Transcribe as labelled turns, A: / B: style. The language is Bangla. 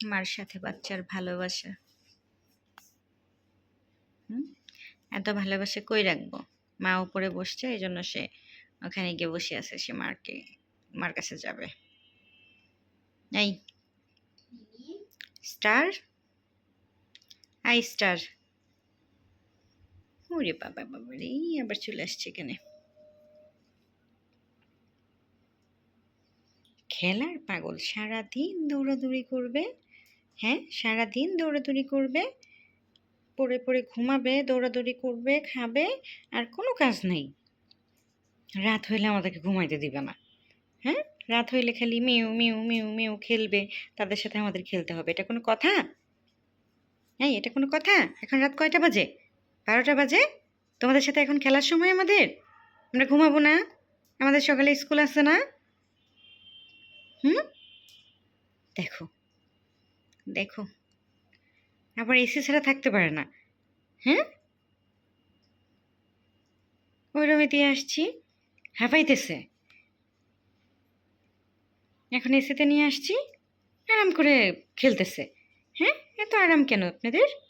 A: মার সাথে বাচ্চার ভালোবাসা। হুম? এত ভালোবাসা কই রাখব? মা উপরে বসছে এই জন্য সে ওখানে গিয়ে বসে আছে, সে মারকে, মার কাছে যাবে। এই। স্টার? আই, স্টার। ওরে বাবা বাবা রে, আবার চলে আসছে এখানে। খেলার পাগল সারাদিন দৌড়াদৌড়ি করবে হ্যাঁ সারাদিন দৌড়াদৌড়ি করবে, পড়ে পড়ে ঘুমাবে, দৌড়াদৌড়ি করবে, খাবে, আর কোনো কাজ নেই। রাত হইলে আমাদেরকে ঘুমাইতে দিবে না। হ্যাঁ রাত হইলে খালি মিউ মিউ মিউ মিউ খেলবে, তাদের সাথে আমাদের খেলতে হবে। এটা কোনো কথা? এই, এটা কোনো কথা? এখন রাত কয়টা বাজে? বারোটা বাজে? তোমাদের সাথে এখন খেলার সময় আমাদের? আমরা ঘুমাবো না? আমাদের সকালে স্কুল আছে না? হুম? দেখো দেখো। আবার এসি ছাড়া থাকতে পারে না। হ্যাঁ? ওই রুমে দিয়ে আসছি। হাঁপাইতেছে। এখন এসিতে নিয়ে আসছি। আরাম করে খেলতেছে। হ্যাঁ? এত আরাম কেন আপনাদের?